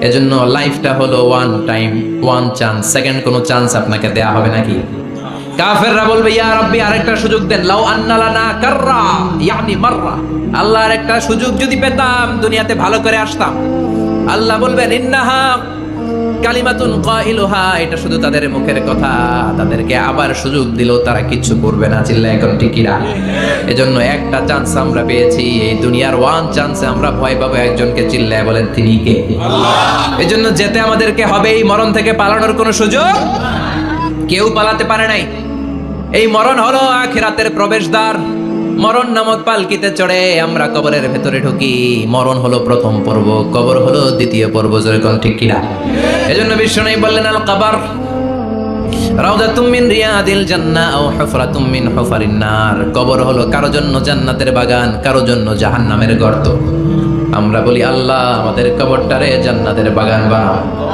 এজন্য লাইফটা হলো one time one chance second কোনো চান্স আপনাকে দেয়া হবে নাকি? কাফেররা বলবে, ইয়া রাব্বি, আরেকটা সুযোগ দেন। লাউ আন্নালানা কাররা ইয়ানি মাররা। আল্লাহর একটা সুযোগ যদি পেতাম, দুনিয়াতে ভালো করে আসতাম। আল্লাহ বলবেন, ইন্নাহা কালিমাতুন কাইলুহা, এটা শুধু তাদের মুখের কথা। তাদেরকে আবার সুযোগ দিলেও তারা কিচ্ছু করবে না, চিল্লা, এখন টিকিরা এজন্য একটা চান্স আমরা পেয়েছি, এই দুনিয়ার ওয়ান চান্সে আমরা ভয় পাবো, একজনকে চিল্লায় বলেন, তিনি কে? এজন্য যেতে আমাদেরকে হবে, এই মরণ থেকে পালানোর কোনো সুযোগ? কেউ পালাতে পারে নাই। এই মরণ হলো আখিরাতের প্রবেশদ্বার। মরণ নামক পালকিতে চড়ে আমরা কবরের ভেতরে ঢুকি। মরণ হলো প্রথম পর্ব, কবর হলো দ্বিতীয় পর্ব যেরকম ঠিক কিনা? এজন্য বিষ্ণু বললেন, আল কাবার মিন রিয়াদিল জান্নাহ আও হুফরাতুম মিন হুফারিন নার। কবর হলো কারও জন্য জান্নাতের বাগান, কারও জন্য জাহান্নামের গর্ত। আমরা বলি, আল্লাহ, আমাদের কবরটারে জান্নাতের বাগান বানাও।